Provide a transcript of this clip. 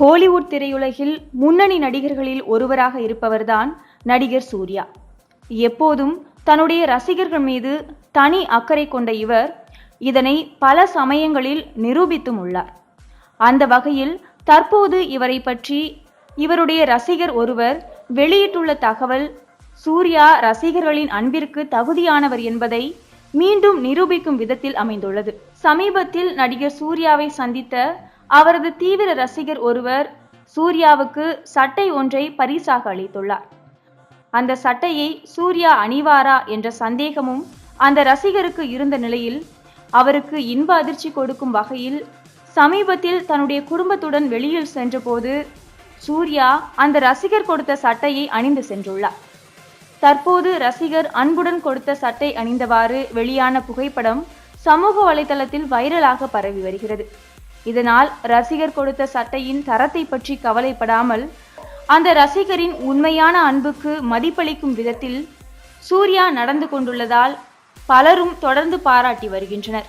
கோலிவுட் திரையுலகில் முன்னணி நடிகர்களில் ஒருவராக இருப்பவர்தான் நடிகர் சூர்யா. எப்போதும் தன்னுடைய ரசிகர்கள் மீது தனி அக்கறை கொண்ட இவர் இதனை பல சமயங்களில் நிரூபித்தும் உள்ளார். அந்த வகையில் தற்போது இவரை பற்றி இவருடைய ரசிகர் ஒருவர் வெளியிட்டுள்ள தகவல் சூர்யா ரசிகர்களின் அன்பிற்கு தகுதியானவர் என்பதை மீண்டும் நிரூபிக்கும் விதத்தில் அமைந்துள்ளது. சமீபத்தில் நடிகர் சூர்யாவை சந்தித்த அவரது தீவிர ரசிகர் ஒருவர் சூர்யாவுக்கு சட்டை ஒன்றை பரிசாக அளித்துள்ளார். அந்த சட்டையை சூர்யா அணிவாரா என்ற சந்தேகமும் அந்த ரசிகருக்கு இருந்த நிலையில் அவருக்கு இன்ப அதிர்ச்சி கொடுக்கும் வகையில் சமீபத்தில் தன்னுடைய குடும்பத்துடன் வெளியில் சென்றபோது சூர்யா அந்த ரசிகர் கொடுத்த சட்டையை அணிந்து சென்றுள்ளார். தற்போது ரசிகர் அன்புடன் கொடுத்த சட்டை அணிந்தவாறு வெளியான புகைப்படம் சமூக வலைதளத்தில் வைரலாக பரவி வருகிறது. இதனால் ரசிகர் கொடுத்த சட்டையின் தரத்தை பற்றி கவலைப்படாமல் அந்த ரசிகரின் உண்மையான அன்புக்கு மதிப்பளிக்கும் விதத்தில் சூர்யா நடந்து கொண்டுள்ளதால் பலரும் தொடர்ந்து பாராட்டி வருகின்றனர்.